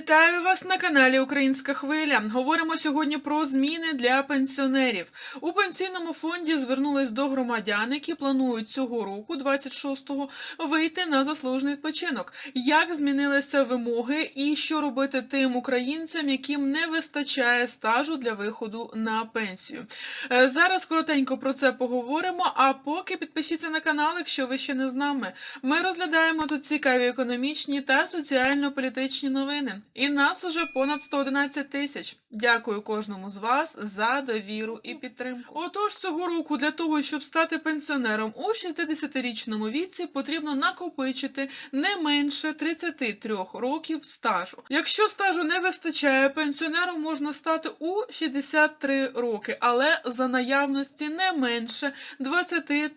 Вітаю вас на каналі Українська Хвиля. Говоримо сьогодні про зміни для пенсіонерів. У пенсійному фонді звернулись до громадян, які планують цього року, 26-го, вийти на заслужений відпочинок. Як змінилися вимоги і що робити тим українцям, яким не вистачає стажу для виходу на пенсію? Е, Зараз коротенько про це поговоримо. А поки підпишіться на канал, якщо ви ще не з нами. Ми розглядаємо тут цікаві економічні та соціально-політичні новини. І нас уже понад 111 тисяч. Дякую кожному з вас за довіру і підтримку. Отож, цього року для того, щоб стати пенсіонером у 60-річному віці, потрібно накопичити не менше 33 років стажу. Якщо стажу не вистачає, пенсіонером можна стати у 63 роки, але за наявності не менше 23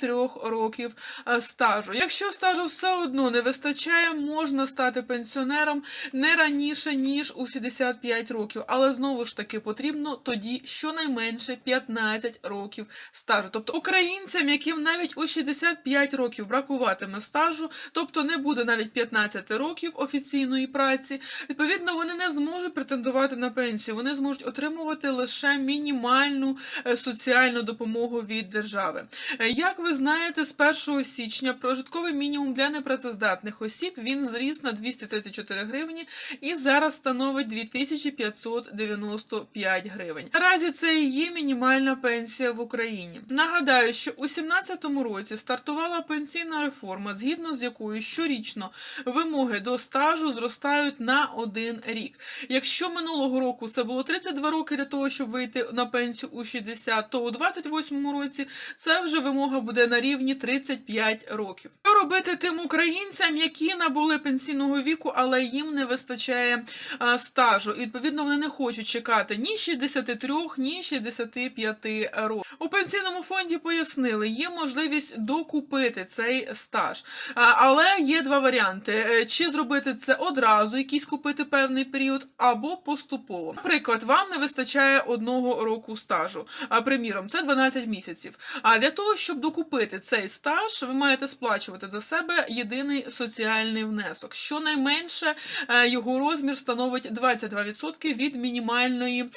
років е, стажу. Якщо стажу все одно не вистачає, можна стати пенсіонером не раніше ніж у 65 років, але знову ж таки потрібно тоді щонайменше 15 років стажу. Тобто українцям, яким навіть у 65 років бракуватиме стажу, тобто не буде навіть 15 років офіційної праці, відповідно вони не зможуть претендувати на пенсію. Вони зможуть отримувати лише мінімальну е, соціальну допомогу від держави. Е, Як ви знаєте, з 1 січня прожитковий мінімум для непрацездатних осіб він зріс на 234 гривні і зараз становить 2595 гривень. Наразі це і є мінімальна пенсія в Україні. Нагадаю, що у 2017 році стартувала пенсійна реформа, згідно з якою щорічно вимоги до стажу зростають на один рік. Якщо минулого року це було 32 роки для того, щоб вийти на пенсію у 60, то у 28 році це вже вимога буде на рівні 35 років. Що робити тим українцям, які набули пенсійного віку, але їм не вистачає а, стажу? І відповідно вони не хочуть чекати ні 63, ні 65 років. У пенсійному фонді пояснили, є можливість докупити цей стаж, А, але є два варіанти: Е, чи зробити це одразу, якийсь купити певний період, або поступово. Наприклад, вам не вистачає одного року стажу. Приміром, це 12 місяців. А для того, щоб докупити цей стаж, ви маєте сплачувати за себе єдиний соціальний внесок. Щонайменше е, його розмір становить 22% від мінімальної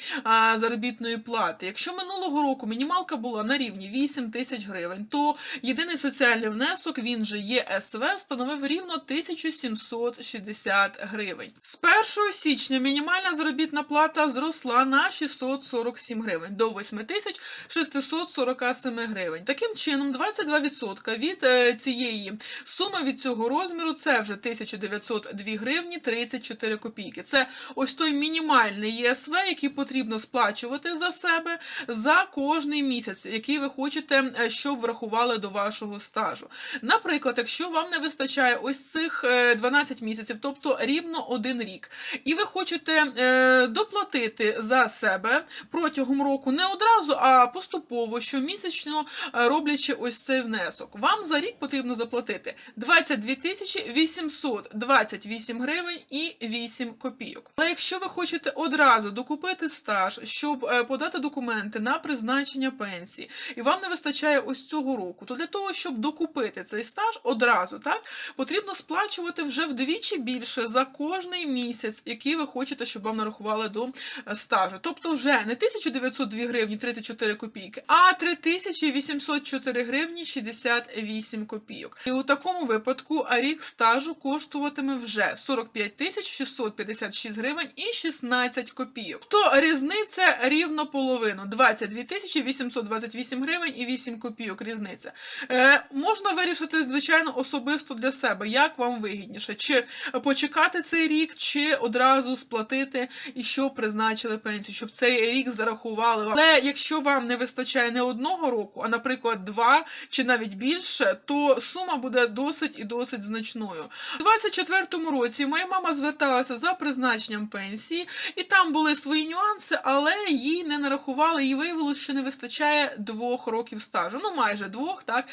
заробітної плати. Якщо минулого року мінімалка була на рівні 8 тисяч гривень, то єдиний соціальний внесок, він же ЄСВ, становив рівно 1760 гривень. З 1 січня мінімальна заробітна плата зросла на 647 гривень до 8647 гривень. Таким чином, 22% від е, цієї суми від цього розміру це вже 1902 гривні 34 копійки. Це ось той мінімальний ЄСВ, який потрібно сплачувати за себе за кожний місяць, який ви хочете, е, щоб врахували до вашого стажу. Наприклад, якщо вам не вистачає ось цих е, 12 місяців, тобто рівно один рік, і ви хочете е, доплатити за себе протягом року не одразу, а поступово, щомісячно е, роблячи ось цей внесок, вам за рік потрібно заплатити 22 тисячі 828 гривень і 8 8 копійок. Але якщо ви хочете одразу докупити стаж, щоб е, подати документи на призначення пенсії, і вам не вистачає ось цього року, то для того, щоб докупити цей стаж одразу, так потрібно сплачувати вже вдвічі більше за кожний місяць, який ви хочете, щоб вам нарахували до е, стажу. Тобто, вже не 1902 гривні 34 копійки, а 3804 гривні 68 копійок. І у такому випадку рік стажу коштуватиме вже 45 600 756 гривень і 16 копійок. То різниця рівно половину 22 тисячі 828 гривень і 8 копійок. Різниця Е, можна вирішити, звичайно, особисто для себе, як вам вигідніше, чи почекати цей рік, чи одразу сплатити і що призначили пенсію, щоб цей рік зарахували вам. Але якщо вам не вистачає не одного року, а наприклад, два чи навіть більше, то сума буде досить і досить значною. У 24 році моя мама зверталася за призначенням пенсії, і там були свої нюанси, але їй не нарахували, і виявилося, що не вистачає двох років стажу. Ну майже двох, так.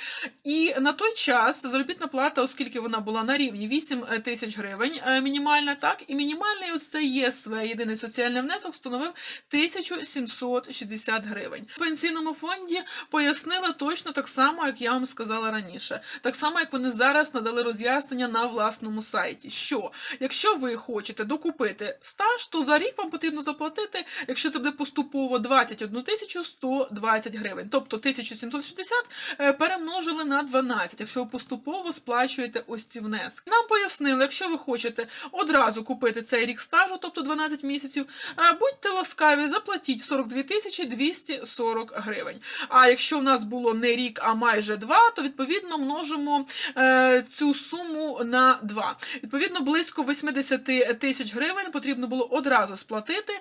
І на той час заробітна плата, оскільки вона була на рівні 8 тисяч гривень, е, мінімальна, так, і мінімальний ось цей ЄСВ, єдиний соціальний внесок, становив 1760 гривень. В пенсійному фонді пояснили точно так само, як я вам сказала раніше. Так само, як вони зараз надали роз'яснення на власному сайті. Що якщо ви хочете хочете докупити стаж, то за рік вам потрібно заплатити, якщо це буде поступово 21 тисячу 120 гривень. Тобто 1760 е, перемножили на 12, якщо ви поступово сплачуєте ось ці внески. Нам пояснили, якщо ви хочете одразу купити цей рік стажу, тобто 12 місяців, е, будьте ласкаві, заплатіть 42 тисячі 240 гривень. А якщо в нас було не рік, а майже два, то відповідно множимо е, цю суму на 2. Відповідно, близько 80 тисяч гривень потрібно було одразу сплатити,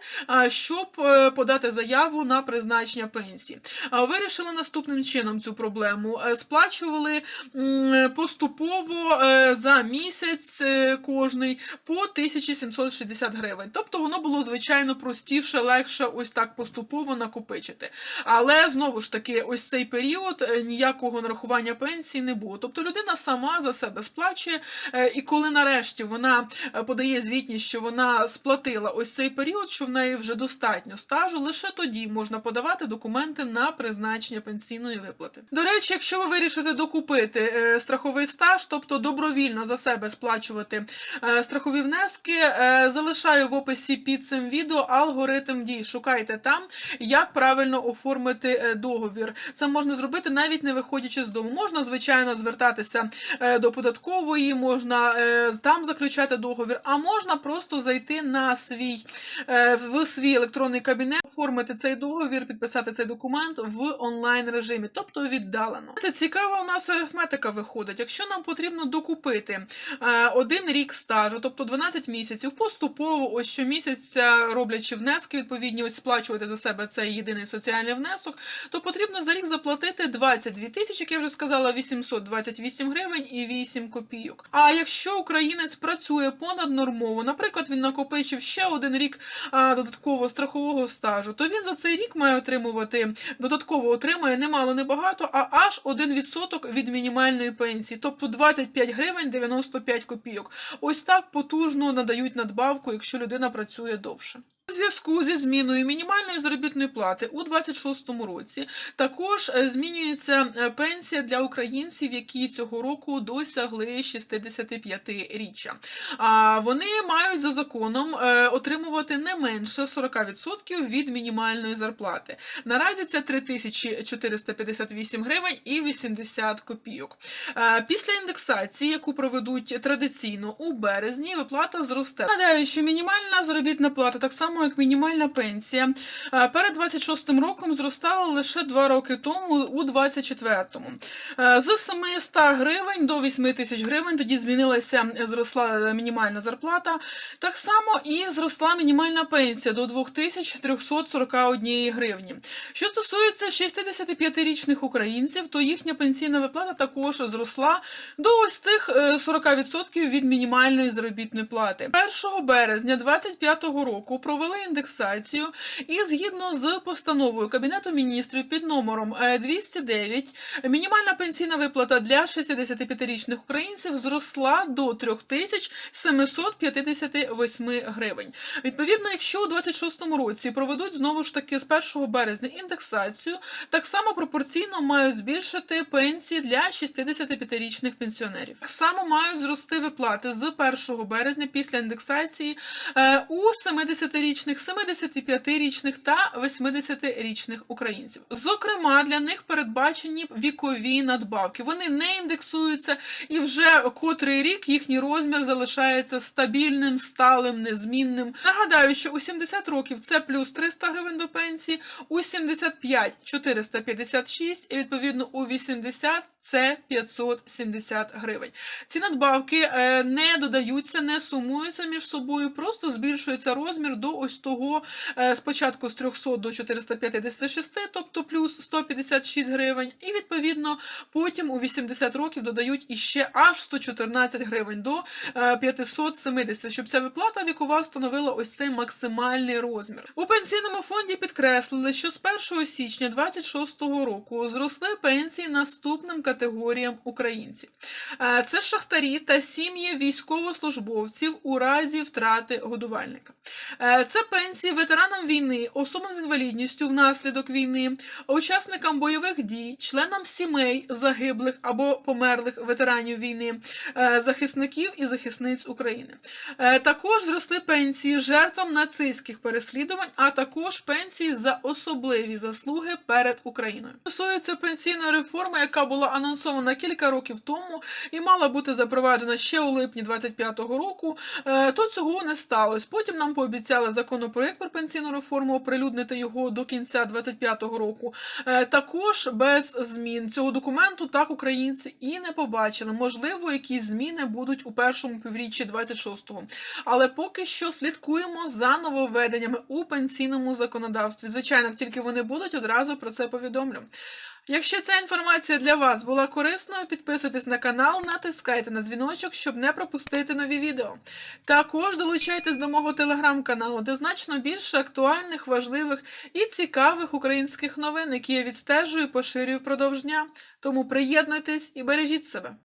щоб е, подати заяву на призначення пенсії. Вирішили наступним чином цю проблему. Е, Сплачували поступово е, за місяць кожний по 1760 гривень. Тобто воно було звичайно простіше, легше ось так поступово накопичити. Але знову ж таки, ось цей період ніякого нарахування пенсії не було. Тобто людина сама за себе сплачує, і коли нарешті вона подає звітність, що вона сплатила ось цей період, що в неї вже достатньо стажу, лише тоді можна подавати документи на призначення пенсійної виплати. До речі, якщо ви вирішите докупити е, страховий стаж, тобто добровільно за себе сплачувати е, страхові внески, е, залишаю в описі під цим відео алгоритм дій. Шукайте там, як правильно оформити договір. Це можна зробити навіть не виходячи з дому. Можна, звичайно, звертатися до податкової, можна там заключати договір, а можна просто зайти на свій е, в свій електронний кабінет, оформити цей договір, підписати цей документ в онлайн режимі, тобто віддалено. Цікава у нас арифметика виходить. Якщо нам потрібно докупити е, один рік стажу, тобто 12 місяців, поступово ось щомісяця роблячи внески, відповідні ось сплачувати за себе цей єдиний соціальний внесок, то потрібно за рік заплатити 22 тисячі, як я вже сказала, 828 гривень і 8 копійок. А якщо українець працює понаднормово, наприклад, він накопичив ще один рік додаткового страхового стажу, то він за цей рік має отримувати додатково отримає немало небагато, а аж 1% від мінімальної пенсії, тобто 25 гривень 95 копійок. Ось так потужно надають надбавку, якщо людина працює довше. У зв'язку зі зміною мінімальної заробітної плати у 26-му році також е, змінюється е, пенсія для українців, які цього року досягли 65-річчя. А вони мають за законом е, отримувати не менше 40% від мінімальної зарплати. Наразі це 3458 гривень і 80 копійок. Після індексації, яку проведуть традиційно у березні, виплата зросте. Нагадаю, що мінімальна заробітна плата, так само як мінімальна пенсія, е, перед 26 роком зростала лише 2 роки тому, у 24-му. Е, З 700 гривень до 8 тисяч гривень тоді змінилася, е, зросла мінімальна зарплата. Так само і зросла мінімальна пенсія до 2341 гривні. Що стосується 65-річних українців, то їхня пенсійна виплата також зросла до ось тих е, 40% від мінімальної заробітної плати. 1 березня 2025 року провели індексацію і згідно з постановою Кабінету міністрів під номером е, 209 мінімальна пенсійна виплата для 65-річних українців зросла до 3758 гривень. Відповідно, якщо у 26-му році проведуть знову ж таки з 1 березня індексацію, так само пропорційно мають збільшити пенсії для 65-річних пенсіонерів. Так само мають зрости виплати з 1 березня після індексації е, у 70-річних, 75-річних та 80-річних українців. Зокрема, для них передбачені вікові надбавки. Вони не індексуються, і вже котрий рік їхній розмір залишається стабільним, сталим, незмінним. Нагадаю, що у 70 років це плюс 300 гривень до пенсії, у 75 – 456 і відповідно у 80 це 570 гривень. Ці надбавки е, не додаються, не сумуються між собою, просто збільшується розмір до ось того е, спочатку з 300 до 456, тобто плюс 156 гривень, і відповідно потім у 80 років додають іще аж 114 гривень до е, 570, щоб ця виплата вікова становила ось цей максимальний розмір. У пенсійному фонді підкреслили, що з 1 січня 26 року зросли пенсії наступним категоріям українців. Е, Це шахтарі та сім'ї військовослужбовців у разі втрати годувальника. Це пенсії ветеранам війни, особам з інвалідністю внаслідок війни, учасникам бойових дій, членам сімей загиблих або померлих ветеранів війни, е, захисників і захисниць України. Е, Також зросли пенсії жертвам нацистських переслідувань, а також пенсії за особливі заслуги перед Україною. Стосується пенсійної реформи, яка була анонсована кілька років тому і мала бути запроваджена ще у липні 25-го року, е, то цього не сталося. Потім нам пообіцяли законопроект про пенсійну реформу, оприлюднити його до кінця 25-го року. Е, Також без змін цього документу так українці і не побачили. Можливо, якісь зміни будуть у першому півріччі 26-го. Але поки що слідкуємо за нововведеннями у пенсійному законодавстві. Звичайно, тільки вони будуть, одразу про це повідомлю. Якщо ця інформація для вас була корисною, підписуйтесь на канал, натискайте на дзвіночок, щоб не пропустити нові відео. Також долучайтесь до мого телеграм-каналу, де значно більше актуальних, важливих і цікавих українських новин, які я відстежую і поширюю впродовж дня. Тому приєднуйтесь і бережіть себе.